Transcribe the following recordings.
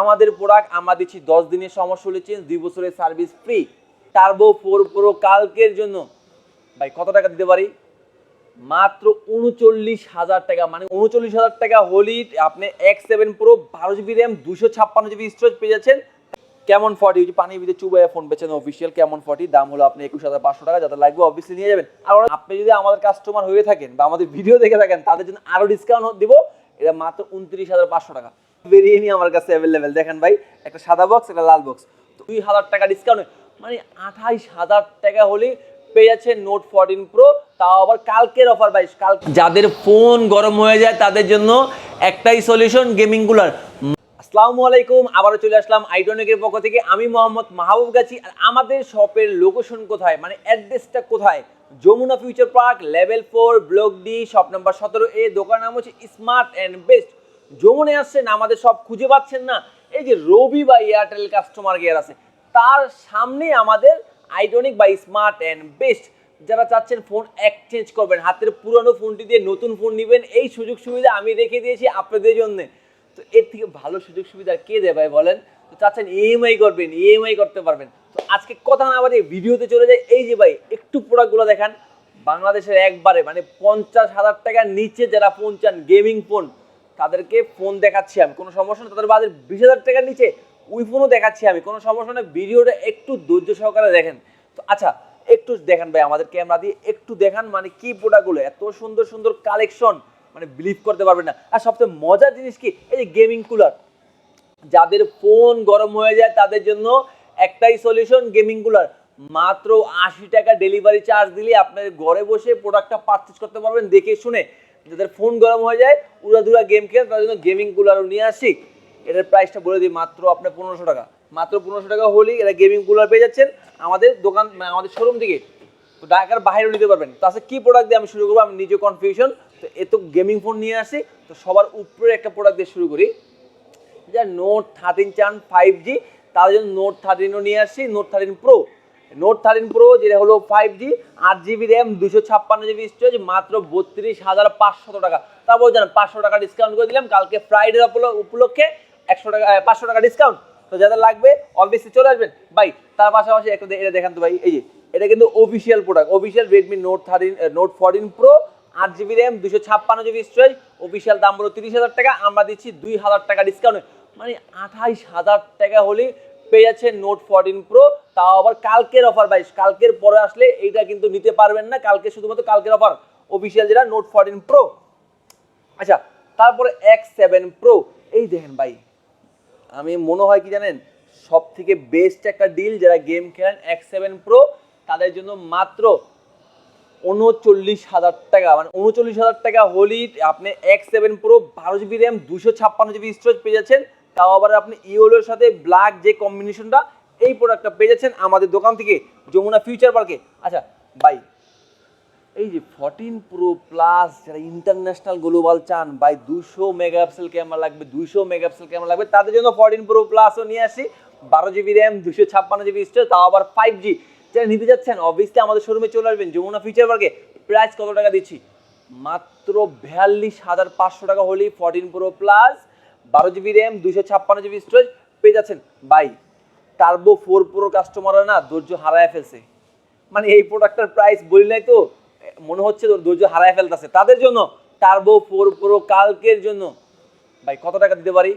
আমাদের প্রোডাক্ট আমরা দিচ্ছি দশ দিনের সমস্যা চেঞ্জ দুই বছরের service free Turbo four Pro কালকের জন্য। ভাই, কত টাকা দিতে পারি? মাত্র উনচল্লিশ হাজার টাকা। মানে উনচল্লিশ হাজার টাকা হলি আপনি এক্স সেভেন প্রো বারো জিবি র্যাম দুশো ছাপ্পান্ন জিবি স্টোরেজ পেয়ে যাচ্ছেন। কেমন ফর্টি যে পানির ভিতরে চুবাইয়া ফোন পেয়েছেন অফিসিয়াল কেমন ফর্টি দাম হলো আপনি একুশ হাজার পাঁচশো টাকা যাতে লাগবে অবভিয়াসলি নিয়ে যাবেন। আর আপনি যদি আমাদের কাস্টমার হয়ে থাকেন বা আমাদের ভিডিও দেখে থাকেন, তাদের জন্য আরও ডিসকাউন্ট দিব। এটা মাত্র উনত্রিশ হাজার পাঁচশো টাকা। বেরিয়ে নিয়ে আমার কাছে অ্যাভেলেবেল দেখেন ভাই, একটা সাদা বক্স একটা লাল বক্স দুই হাজার টাকা ডিসকাউন্ট মানে আঠাইশ হাজার টাকা হলে পেয়ে যাচ্ছে নোট ফোরটিন প্রো তাও আবার কালকের অফার ভাই কাল যাদের ফোন গরম হয়ে যায়, তাদের জন্য একটাই সলিউশন গেমিং কুলার আসসালামু আলাইকুম, আবারও চলে আসলাম আইডনিকের পক্ষ থেকে। আমি মোহাম্মদ মাহবুব গাছি আর আমাদের শপের লোকেশন কোথায়? মানে অ্যাড্রেসটা কোথায়? Jamuna Future Park level four block D shop number সতেরো এ দোকান নাম হচ্ছে স্মার্ট অ্যান্ড বেস্ট যমুনে আসছেন, আমাদের সব খুঁজে পাচ্ছেন না। এই যে রবি বা এয়ারটেল কাস্টমার কেয়ার আছে, তার সামনে আমাদের আইডনিক বা স্মার্ট অ্যান্ড বেস্ট যারা চাচ্ছেন ফোন এক্সচেঞ্জ করবেন, হাতের পুরনো ফোনটি দিয়ে নতুন ফোন নেবেন, এই সুযোগ সুবিধা আমি রেখে দিয়েছি আপনাদের জন্য। তো এর থেকে ভালো সুযোগ সুবিধা কে দেয় ভাই বলেন? তো চাচ্ছেন ইএমআই করবেন ইএমআই করতে পারবেন। তো আজকে কথা না বাজে ভিডিওতে চলে যায় এই যে ভাই, একটু প্রোডাক্টগুলো দেখান। বাংলাদেশের একবারে মানে পঞ্চাশ হাজার টাকার নিচে যারা ফোন চান গেমিং ফোন তাদেরকে ফোন দেখাচ্ছি আমি। কোনো সমস্যা তাদের বাজার বিশ হাজার টাকার নিচে ওই ফোনও দেখাচ্ছি আমি। কোনো সমস্যা নেই, ভিডিওটা একটু ধৈর্য সহকারে দেখেন। তো আচ্ছা একটু দেখান ভাই, আমাদের ক্যামেরা দিয়ে একটু দেখান মানে কি প্রোডাক্টগুলো এত সুন্দর সুন্দর কালেকশন মানে বিলিভ করতে পারবেন না। আর সবচেয়ে মজার জিনিস কি? এই যে গেমিং কুলার যাদের ফোন গরম হয়ে যায়, তাদের জন্য একটাই সলিউশন গেমিং কুলার মাত্র আশি টাকা ডেলিভারি চার্জ দিলে আপনার ঘরে বসে প্রোডাক্টটা পারচেস করতে পারবেন, দেখে শুনে। যাদের ফোন গরম হয়ে যায় উড়াধুরা গেম খেলে তাদের জন্য গেমিং কুলারও নিয়ে আসি। এটার প্রাইসটা বলে দিই মাত্র আপনার পনেরোশো টাকা। মাত্র পনেরোশো টাকা হলেই এটা গেমিং কুলার পেয়ে যাচ্ছেন আমাদের দোকান মানে আমাদের শোরুম থেকে তো ঢাকার বাইরেও নিতে পারবেন। তো আচ্ছা কী প্রোডাক্ট দিয়ে আমি শুরু করব? আমি নিজে কনফিউশন তো এ তো গেমিং ফোন নিয়ে আসি। তো সবার উপরে একটা প্রোডাক্ট দিয়ে শুরু করি। যা নোট থার্টিন চান ফাইভ জি তার জন্য নোট থার্টিনও নিয়ে আসছি Note thirteen Pro Note thirteen Pro যেটা হলো ফাইভ জি আট জিবি র্যাম দুশো ছাপ্পান্ন জিবি স্টোরেজ মাত্র বত্রিশ হাজার পাঁচশো টাকা। তারপর জানেন পাঁচশো টাকা ডিসকাউন্ট করে দিলাম। কালকে ফ্রাইডে উপলক্ষে একশো টাকা পাঁচশো টাকা ডিসকাউন্ট তো যাদের লাগবে অবভিয়াসলি চলে আসবেন। ভাই, তার পাশাপাশি একটা এটা দেখান তো ভাই, এই যে, এটা কিন্তু official product official Redmi Note thirteen Note fourteen Pro আট জিবি র্যাম দুশো ছাপ্পান্ন জিবি স্টোরেজ অফিসিয়াল দাম হলো তিরিশ হাজার টাকা। আমরা দিচ্ছি দুই হাজার টাকা ডিসকাউন্ট মানে আঠাইশ হাজার টাকা হলে পেয়ে যাচ্ছে নোট ফোরটিন প্রো তাও আবার কালকের অফার বাইশ কালকের পরে আসলে এইটা কিন্তু নিতে পারবেন না। কালকে শুধুমাত্র কালকের অফার অফিসিয়াল যেটা নোট ফোরটিন প্রো আচ্ছা তারপরে এক্স সেভেন প্রো এই দেখেন ভাই, আমি মনে হয় কি জানেন সব থেকে বেস্ট একটা ডিল যারা গেম খেলেন এক্স সেভেন প্রো তাদের জন্য মাত্র উনচল্লিশ হাজার টাকা। মানে উনচল্লিশ হাজার টাকা হলি আপনি এক্স সেভেন প্রো বারো জিবি র্যাম দুশো ছাপ্পান্ন জিবি স্টোরেজ পেয়ে যাচ্ছেন। তাও আবার আপনি ইওলোর সাথে ব্ল্যাক যে কম্বিনেশনটা এই প্রোডাক্টটা পেয়ে যাচ্ছেন আমাদের দোকান থেকে যমুনা ফিউচার পার্কে আচ্ছা বাই এই যে ফর্টিন প্রো প্লাস যারা ইন্টারন্যাশনাল গ্লোবাল চান বাই দুশো মেগাপিক্সেল ক্যামেরা লাগবে, দুশো মেগাপিক্সেল ক্যামেরা লাগবে, তাদের জন্য ফর্টিন প্রো প্লাসও নিয়ে আসি। বারো জিবি র্যাম দুশো ছাপ্পান্ন জিবি স্টোরেজ তাও আবার ফাইভ জি যারা নিতে যাচ্ছেন অবভিয়াসলি আমাদের শোরুমে চলে আসবেন, যমুনা ফিউচার পার্কে প্রাইস কত টাকা দিচ্ছি? মাত্র বিয়াল্লিশ হাজার পাঁচশো টাকা হলেই ফর্টিন প্রো প্লাস বারো জিবি র্যাম দুশো ছাপ্পান্ন জিবি স্টোরেজ পেয়ে যাচ্ছেন। বাই টার্বো ফোর প্রো কাস্টমাররা না ধৈর্য হারায় ফেলছে। মানে এই প্রোডাক্টটার প্রাইস বলি নাই তো, মনে হচ্ছে ধৈর্য হারায় ফেলতেছে। তাদের জন্য টার্বো ফোর প্রো কালকের জন্য, ভাই কত টাকা দিতে পারি?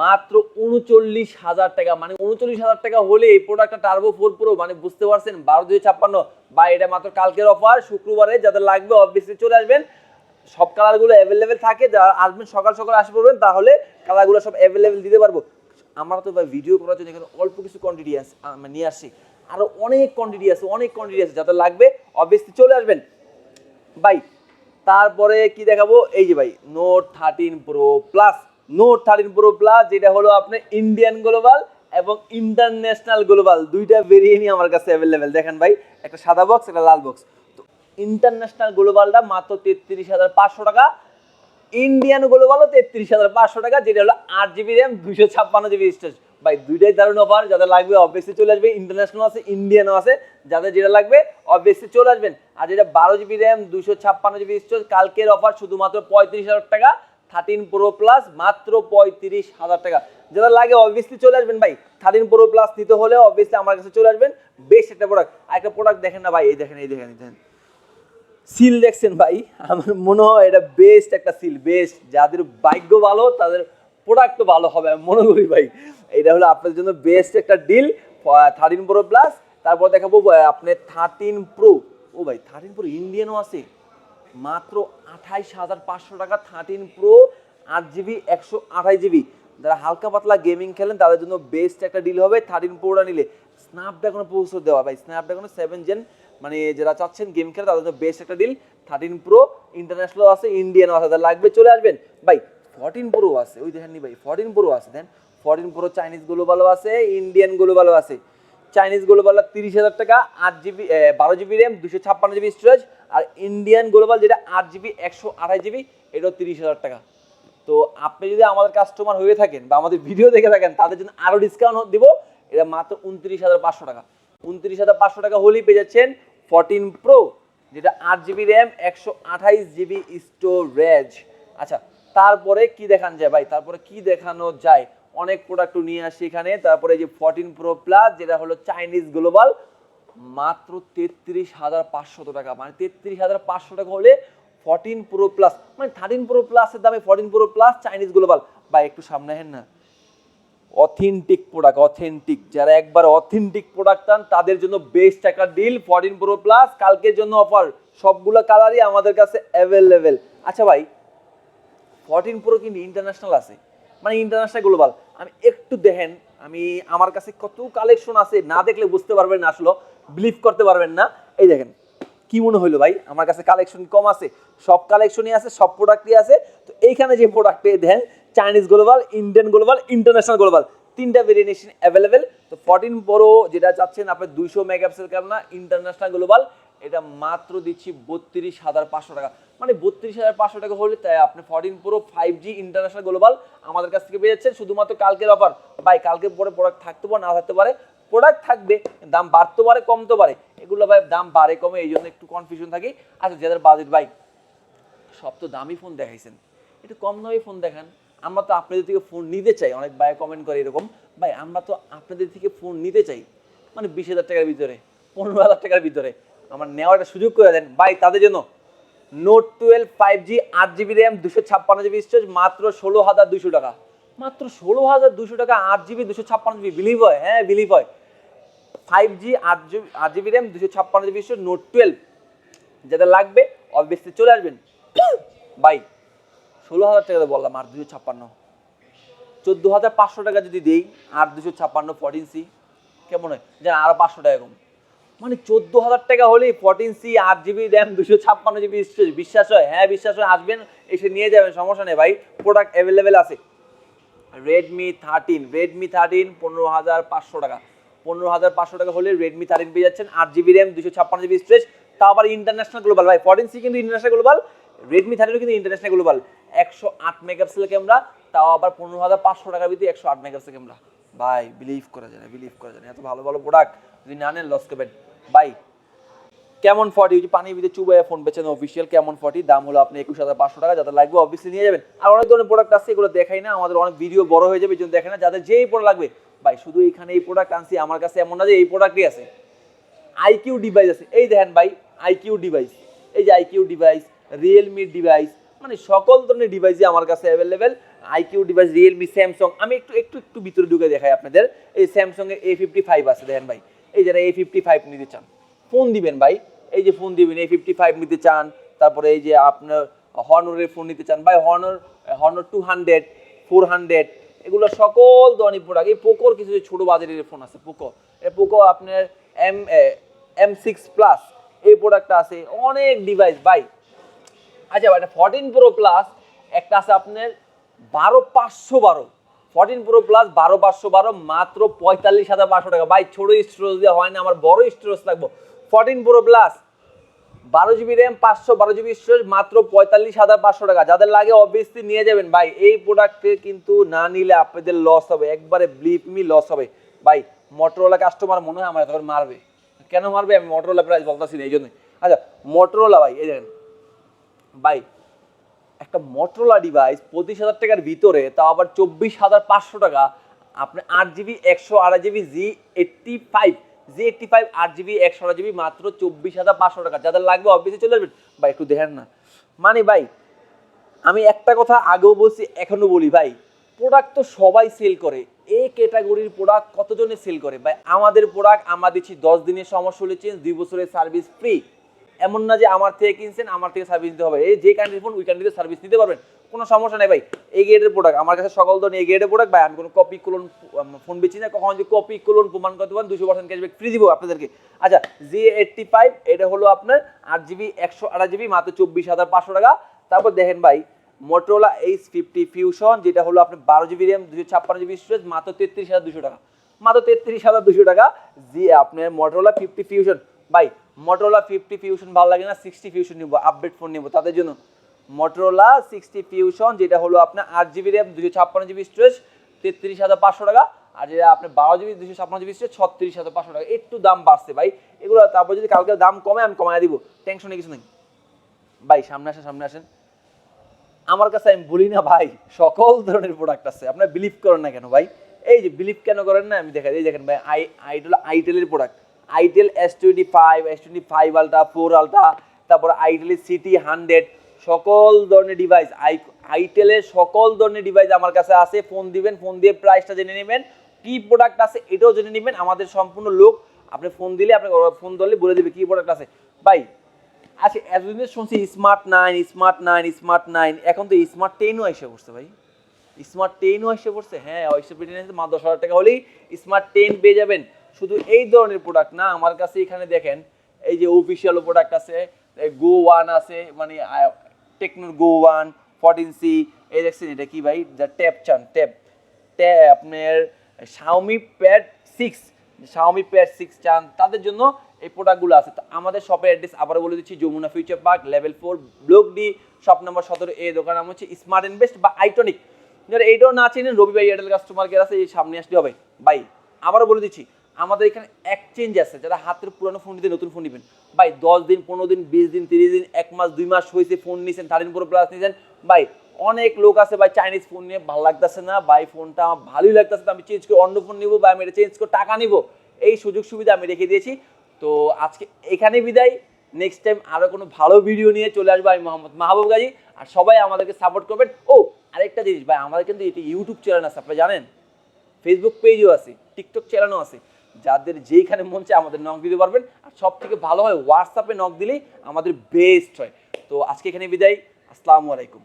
মাত্র উনচল্লিশ হাজার টাকা। মানে উনচল্লিশ হাজার টাকা হলে এই প্রোডাক্টটা টার্বো ফোর প্রো মানে বুঝতে পারছেন? বারো দুই ছাপ্পান্ন। বা এটা মাত্র কালকের অফার শুক্রবারে যাদের লাগবে অবভিয়াসলি চলে আসবেন। সব কালারগুলো অ্যাভেলেবেল থাকে, যারা আসবেন সকাল সকাল আসে পড়বেন তাহলে কালারগুলো সব অ্যাভেলেবেল দিতে পারব। আমরা তো ভাই ভিডিও করার জন্য এখানে অল্প কিছু কোয়ান্টিটি আছে আমরা নিয়ে আসছি। আরও অনেক কোয়ান্টিটি আছে, অনেক কোয়ান্টিটি আছে যাদের লাগবে অবভিয়াসলি চলে আসবেন। ভাই, তারপরে কি দেখাবো? এই যে ভাই Note thirteen Pro Plus Note thirteen Pro Plus যেটা হলো আপনার ইন্ডিয়ান গ্লোবাল এবং ইন্টারন্যাশনাল গ্লোবাল দুইটা ভেরিয়েন্টই আমার কাছে অ্যাভেলেবেল দেখেন ভাই, একটা সাদা বক্স একটা লাল বক্স তো ইন্টারন্যাশনাল গ্লোবালটা মাত্র তেত্রিশ হাজার পাঁচশো টাকা। ইন্ডিয়ানগুলো বলো তেত্রিশ হাজার পাঁচশো টাকা, যেটা হলো আট জিবি র্যাম দুশো ছাপ্পান্ন জিবি স্টোরেজ ভাই, দুইটাই দারুণ অফার যাদের লাগবে অবভিয়াসলি চলে আসবে ইন্টারন্যাশনাল আছে ইন্ডিয়ানও আছে, যাদের যেটা লাগবে অবভিয়াসলি চলে আসবেন। আর যেটা বারো জিবি র্যাম দুশো ছাপ্পান্ন জিবি স্টোরেজ কালকের অফার শুধুমাত্র পঁয়ত্রিশ হাজার টাকা থার্টিন প্রো প্লাস মাত্র পঁয়ত্রিশ হাজার টাকা। যারা লাগে অবভিয়াসলি চলে আসবেন ভাই থার্টিন প্রো প্লাস নিতে হলে অবভিয়াসলি আমার কাছে চলে আসবেন, বেশ একটা প্রোডাক্ট আর একটা প্রোডাক্ট দেখেন না ভাই, এই দেখেন এই দেখেন দেখেন। সিল দেখছেন ভাই? আমার মনে হয় এটা বেস্ট একটা সিল বেস্ট যাদের ভাগ্য ভালো তাদের প্রোডাক্টও ভালো হবে আমি মনে করি ভাই। এটা হলো আপনাদের জন্য বেস্ট একটা ডিল থার্টিন প্রো প্লাস তারপর দেখাবো আহ, আপনার থার্টিন প্রো ও ভাই থার্টিন প্রো ইন্ডিয়ানও আছে। মাত্র আঠাইশ হাজার পাঁচশো টাকা থার্টিন প্রো আট জিবি একশো আঠাশ জিবি যারা হালকা পাতলা গেমিং খেলেন তাদের জন্য বেস্ট একটা ডিল হবে থার্টিন প্রোটা নিলে। স্ন্যাপড্রাগনের প্রসেসর দেওয়া ভাই। স্ন্যাপড্রাগনের সেভেন জেন মানে যারা চাচ্ছেন গেম খেলে, তাদের বেস্ট একটা ডিল থার্টিন প্রো ইন্টারন্যাশনাল আছে ইন্ডিয়ানও আছে, তাদের লাগবে, চলে আসবেন। ভাই ফোরটিন প্রো আছে, ওই দেখেননি ভাই ফোরটিন প্রো আছে, দেন। ফোরটিন প্রো চাইনিজ গ্লোবালও আছে ইন্ডিয়ান গ্লোবালও আছে। চাইনিজ গ্লোবাল তিরিশ হাজার টাকা, আট জিবি বারো জিবি র্যাম দুশো ছাপ্পান্ন জিবি স্টোরেজ আর ইন্ডিয়ান গ্লোবাল যেটা আট জিবি একশো আঠাশ জিবি এটাও তিরিশ হাজার টাকা। তো আপনি যদি আমাদের কাস্টমার হয়ে থাকেন বা আমাদের ভিডিও দেখে থাকেন, তাদের জন্য আরও ডিসকাউন্ট দিব, এটা মাত্র উনত্রিশ হাজার পাঁচশো টাকা। উনত্রিশ হাজার পাঁচশো টাকা হলেই পেয়ে যাচ্ছেন ফোরটিন প্রো যেটা আট জিবি র্যাম একশো আঠাইশ জিবি স্টোরেজ আচ্ছা তারপরে কি দেখান যায় ভাই? তারপরে কি দেখানো যায়? অনেক প্রোডাক্ট নিয়ে আসি এখানে। তারপরে এই যে ফোরটিন প্রো প্লাস যেটা হলো চাইনিজ গ্লোবাল মাত্র তেত্রিশ হাজার পাঁচশত টাকা। মানে তেত্রিশ হাজার পাঁচশো টাকা হলে ফোরটিন প্রো প্লাস মানে থার্টিন প্রো প্লাসের দামে fourteen Pro Plus Chinese global ভাই, একটু সামনে হেন না। অথেন্টিক প্রোডাক্ট অথেন্টিক যারা একবার অথেন্টিক প্রোডাক্ট চান, তাদের জন্য বেস্ট একটা ডিল ফোরটিন প্রো প্লাস কালকের জন্য অফার সবগুলো কালারই আমাদের কাছে অ্যাভেলেবেল আচ্ছা ভাই ফরটিন প্রো কিন্তু ইন্টারন্যাশনাল আছে। মানে ইন্টারন্যাশনাল গ্লোবাল আমি একটু দেখেন, আমি, আমার কাছে কত কালেকশন আছে, না দেখলে বুঝতে পারবেন না আসলে বিলিভ করতে পারবেন না। এই দেখেন, কি মনে হইল ভাই? আমার কাছে কালেকশন কম আছে, সব কালেকশনই আছে, সব প্রোডাক্টই আছে। তো এইখানে যে প্রোডাক্টে দেন Chinese global Indian global international global তিনটা ভেরিয়েশন অ্যাভেলেবেল তো ফোরটিন প্রো যেটা চাচ্ছেন, আপনার দুইশো মেগাপিক্সেল ক্যামেরা ইন্টারন্যাশনাল গ্লোবাল এটা মাত্র দিচ্ছি বত্রিশ হাজার পাঁচশো টাকা। মানে বত্রিশ হাজার পাঁচশো টাকা হলে তাই আপনি fourteen Pro five G international global আমাদের কাছ থেকে পেয়ে যাচ্ছেন। শুধুমাত্র কালকের অফার ভাই, কালকে পরে প্রোডাক্ট থাকতে পারে, না থাকতে পারে? প্রোডাক্ট থাকবে, দাম বাড়তে পারে, কমতে পারে। এগুলো ভাই, দাম বাড়ে, কমে, এই জন্য একটু কনফিউশন থাকি। আচ্ছা যাদের বাজেট ভাই, সব তো দামি ফোন দেখাইছেন। একটু কম দামি ফোন দেখান। আমরা তো আপনাদের থেকে ফোন নিতে চাই। অনেক ভাই কমেন্ট করে এরকম। ভাই, আমরা তো আপনাদের থেকে ফোন নিতে চাই। মানে বিশ হাজার টাকার ভিতরে, পনেরো হাজার টাকার ভিতরে। আমার নেওয়ার একটা সুযোগ করে দেন। ভাই, তাদের জন্য নোট টুয়েলভ ফাইভ জি আট জিবি র্যাম দুশো ছাপ্পান্ন জিবি স্টোরেজ মাত্র ষোলো হাজার দুশো টাকা। মাত্র ষোলো হাজার দুশো টাকা আট জিবি দুশো ছাপ্পান্ন জিবি বিলিভ হয়? হ্যাঁ বিলিভ হয়। ফাইভ জি আট জিবি আট জিবি র্যাম দুশো ছাপ্পান্ন জিবি স্টোরেজ নোট টুয়েলভ যাদের লাগবে অবভিয়াসলি চলে আসবেন। বাই ষোলো হাজার টাকা বললাম, আর দুশো ছাপ্পান্ন। চোদ্দ হাজার পাঁচশো টাকা যদি দিই, আর দুশো ছাপ্পান্ন, ফোরটিন সি। কেমন হয়? যেন আরও পাঁচশো টাকা কম। মানে চোদ্দ হাজার টাকা হলেই ফোরটিন সি, আট জিবি র্যাম, দুশো ছাপ্পান্ন জিবি বিশ্বাস হয়? হ্যাঁ বিশ্বাস হয়, আসবেন, এসে নিয়ে যাবেন, সমস্যা নেই ভাই প্রোডাক্ট অ্যাভেলেবেল আছে। রেডমি থার্টিন রেডমি থার্টিন পনেরো হাজার পাঁচশো টাকা। পনেরো হাজার পাঁচশো টাকা হলে রেডমি থার্টিন পেয়ে যাচ্ছেন, আট জিবি র্যাম, দুশো ছাপ্পান্ন জিবি স্টোরেজ আবার ইন্টারন্যাশনাল গ্লোবাল ভাই, ফোরটিন সি কিন্তু ইন্টারন্যাশনাল গ্লোবাল রেডমি থার্টিনও কিন্তু ইন্টারন্যাশনাল গ্লোবাল একশো আট মেগাপিক্সেল ক্যামেরা তাও আবার পনেরো হাজার পাঁচশো টাকার ভিতরে একশো আট মেগাপিক্সেল ক্যামেরা ভাই বিলিভ করা যায় না বিলিভ করা যায় না। এত ভালো ভালো প্রোডাক্ট যদি না নেন লস করবেন। বাই কেমন ফর্টি যে পানির ভিতরে চুবাইয়া ফোন বেচেন অফিসিয়াল কেমন ফর্টি দাম হলো আপনি একুশ হাজার পাঁচশো টাকা, যাদের লাগবে অবভিয়াসলি নিয়ে যাবেন। আর অনেক ধরনের প্রোডাক্ট আছে, এগুলো দেখাই না, আমাদের অনেক ভিডিও বড় হয়ে যাবে, এই জন্য দেখে না। যাদের যেই প্রোডাক্ট লাগবে, ভাই, শুধু এখানে এই প্রোডাক্ট আনছি, আমার কাছে এমন না যে এই প্রোডাক্টই আছে। আইকিউ ডিভাইস আছে। এই দেখেন ভাই আইকিউ ডিভাইস এই যে আইকিউ ডিভাইস রিয়েলমি ডিভাইস মানে সকল ধরনের ডিভাইসই আমার কাছে available iQOO device Realme Samsung আমি একটু একটু একটু ভিতরে ঢুকে দেখাই আপনাদের। এই স্যামসং এ ফিফটি ফাইভ আছে, দেখেন ভাই। এই যারা এ ফিফটি ফাইভ নিতে চান ফোন দিবেন ভাই। এই যে ফোন দিবেন এ ফিফটি ফাইভ নিতে চান। তারপরে এই যে আপনার হর্নরের ফোন নিতে চান। ভাই Honor Honor two hundred four hundred এগুলো সকল ধরনের প্রোডাক্ট এই পোকোর কিছু ছোটো বাজারের ফোন আছে পোকো এই পোকো আপনার এম এম সিক্স প্লাস এই প্রোডাক্টটা আছে। অনেক ডিভাইস ভাই আচ্ছা এটা ফোরটিন প্রো প্লাস একটা আছে আপনার বারো পাঁচশো বারো। ফোরটিন প্রো প্লাস বারো পাঁচশো বারো, মাত্র পঁয়তাল্লিশ হাজার পাঁচশো টাকা। ভাই, ছোটো স্টোরেজ দিয়ে হয় না, আমার বড় স্টোরেজ লাগবো। ফোরটিন প্রো প্লাস বারো জিবি র্যাম পাঁচশো, বারো জিবি স্টোরেজ মাত্র পঁয়তাল্লিশ হাজার পাঁচশো টাকা। যাদের লাগে অবভিয়াসলি নিয়ে যাবেন। ভাই, এই প্রোডাক্টে কিন্তু না নিলে আপনাদের লস হবে। একবারে ব্লিপমি লস হবে। ভাই মোটরোলা কাস্টমার মনে হয় আমার তখন মারবে। কেন মারবে? আমি মোটরোলা প্রাইস বলতেছি না এই জন্যই আচ্ছা মোটরোলা ভাই, এই দেখেন। ভাই, একটা মোটরোলা ডিভাইস পঁচিশ হাজার টাকার ভিতরে, তাও আবার চব্বিশ হাজার পাঁচশো টাকা। আপনি আট জিবি একশো, আড়াই GB G eighty five G eighty five আট জিবি একশো, আড়াই জিবি মাত্র চব্বিশ হাজার পাঁচশো টাকা। যাদের লাগবে অফিসে চলে আসবেন। ভাই, একটু দেখেন না। মানে ভাই, আমি একটা কথা আগেও বলছি, এখনও বলি ভাই প্রোডাক্ট তো সবাই সেল করে। এই ক্যাটাগরির প্রোডাক্ট কতজনে সেল করে? ভাই, আমাদের প্রোডাক্ট আমরা দিচ্ছি, দশ দিনের সমস্যা হলে চেঞ্জ দুই বছরের সার্ভিস ফ্রি এমন না যে আমার থেকে কিনছেন, আমার থেকে সার্ভিস দিতে হবে। এই যে কান্ট্রির ফোন ওই কান্ট্রিতে সার্ভিস দিতে পারবেন। কোনো সমস্যা নেই ভাই। এই গেটের প্রোডাক্ট আমার কাছে সকল ধরনের এই গেটের প্রোডাক্ট ভাই, আমি কোনো কপি কোলন ফোন বেচি না। কখন যে কপি কোলন প্রমাণ করতে পারেন দুশো পার্সেন্ট ক্যাশব্যাক ফ্রি দিব আপনাদেরকে। আচ্ছা জি এইটটি ফাইভ এটা হলো আপনার আট জিবি একশো আড়াই জিবি মাত্র চব্বিশ হাজার পাঁচশো টাকা। তারপর দেখেন ভাই মোটরোলা এইচ ফিফটি ফিউশন যেটা হলো আপনার বারো জিবি র্যাম দুশো ছাপ্পান্ন জিবি স্টোরেজ মাত্র তেত্রিশ হাজার দুশো টাকা। মাত্র তেত্রিশ হাজার দুশো টাকা। জি আপনার মোটরোলা ফিফটি ফিউশন ভাই মোটরোলা ফিফটি ফিউশন ভালো লাগে না সিক্সটি ফিউশন নিবো আপডেট ফোন নিবো, তাদের জন্য। মোটরোলা সিক্সটি ফিউশন যেটা হলো আপনার আট জিবি র্যাম দুশো ছাপ্পান্ন জিবি স্টোরেজ তেত্রিশ হাজার পাঁচশো টাকা, আর যেটা আপনার বারো জিবি দুশো ছাপ্পান্ন জিবি স্টোরেজ ছত্রিশ হাজার পাঁচশো টাকা। একটু দাম বাড়ছে ভাই। এগুলো তারপর যদি কালকে দাম কমে, আমি কমায় দিব। টেনশনে কিছু নেই। ভাই, সামনে আসেন সামনে আসেন। আমার কাছে আমি বলি না ভাই, সকল ধরনের প্রোডাক্ট আছে। আপনারা বিলিভ করেন না কেন ভাই? এই যে বিলিভ কেন করেন না, আমি দেখাই। এই দেখেন ভাই আই itel আইটেলের product itel S twenty five S twenty five ultra four ultra তারপর আইটেলের সিটি হান্ড্রেড সকল ধরনের ডিভাইস আই আইটেলের সকল ধরনের ডিভাইস আমার কাছে আছে ফোন দিবেন ফোন দিয়ে প্রাইসটা জেনে নেবেন, কি প্রোডাক্ট আছে এটাও জেনে নেবেন, আমাদের সম্পূর্ণ লোক, আপনি ফোন দিলে, আপনি ফোন ধরলে বলে দেবে কি প্রোডাক্ট আছে। ভাই আচ্ছা এতদিন শুনছি smart nine smart nine smart nine এখন তো স্মার্ট টেনও এসে পড়ছে ভাই। স্মার্ট টেনও এসে পড়ছে হ্যাঁ ওইসব টেন মা দশ হাজার টাকা হলেই স্মার্ট টেন পেয়ে যাবেন। শুধু এই ধরনের প্রোডাক্ট না, আমার কাছে এখানে দেখেন, এই যে অফিসিয়াল প্রোডাক্ট আছে গো ওয়ান আছে মানে টেকনোর গো ওয়ান ফোরটিন সি এই দেখছেন এটা কি ভাই? যা ট্যাপ চান ট্যাপ ট্যাপ আপনার Xiaomi pad six Xiaomi pad six চান তাদের জন্য এই প্রোডাক্টগুলো আছে। তো আমাদের শপের অ্যাড্রেস আবার বলে দিচ্ছি, Jamuna future park level four block D shop number সতেরো এই দোকান নাম হচ্ছে স্মার্ট ইনভেস্ট বা আইটনিক যারা এইটাও না চেনেন, রবি ভাই এয়ারটেল কাস্টমার কেয়ার আছে, এই সামনে আসতে হবে। ভাই, আবারও বলে দিচ্ছি আমাদের এখানে এক্সচেঞ্জ আছে, যারা হাতের পুরনো ফোন নিতে নতুন ফোন নেবেন। ভাই, দশ দিন, পনেরো দিন, বিশ দিন, তিরিশ দিন, এক মাস, দুই মাস হয়েছে ফোন নিয়েছেন থার্টিন প্রো প্লাস নিয়েছেন ভাই, অনেক লোক আছে, ভাই চাইনিজ ফোন নিয়ে ভালো লাগতেছে না, ভাই ফোনটা আমার ভালোই লাগতেছে না আমি চেঞ্জ করে অন্য ফোন নিবো বা আমি এটা চেঞ্জ করে টাকা নিবো। এই সুযোগ সুবিধা আমি রেখে দিয়েছি। তো আজকে এখানে বিদায়। নেক্সট টাইম আরও কোনো ভালো ভিডিও নিয়ে চলে আসব আমি মোহাম্মদ মাহবুব গাজী। আর সবাই আমাদেরকে সাপোর্ট করবেন। ও, আরেকটা জিনিস, ভাই, আমাদের কিন্তু এটি ইউটিউব চ্যানেল আছে আপনি জানেন? ফেসবুক পেজও আছে টিকটক চ্যানেলও আছে। যাদের যেইখানে মন চায় আমাদের নখ দিতে পারবেন। আর সব থেকে ভালো হয় হোয়াটসঅ্যাপে নখ দিলেই আমাদের বেস্ট হয়। তো আজকে এখানে বিদায়। আসসালামু আলাইকুম।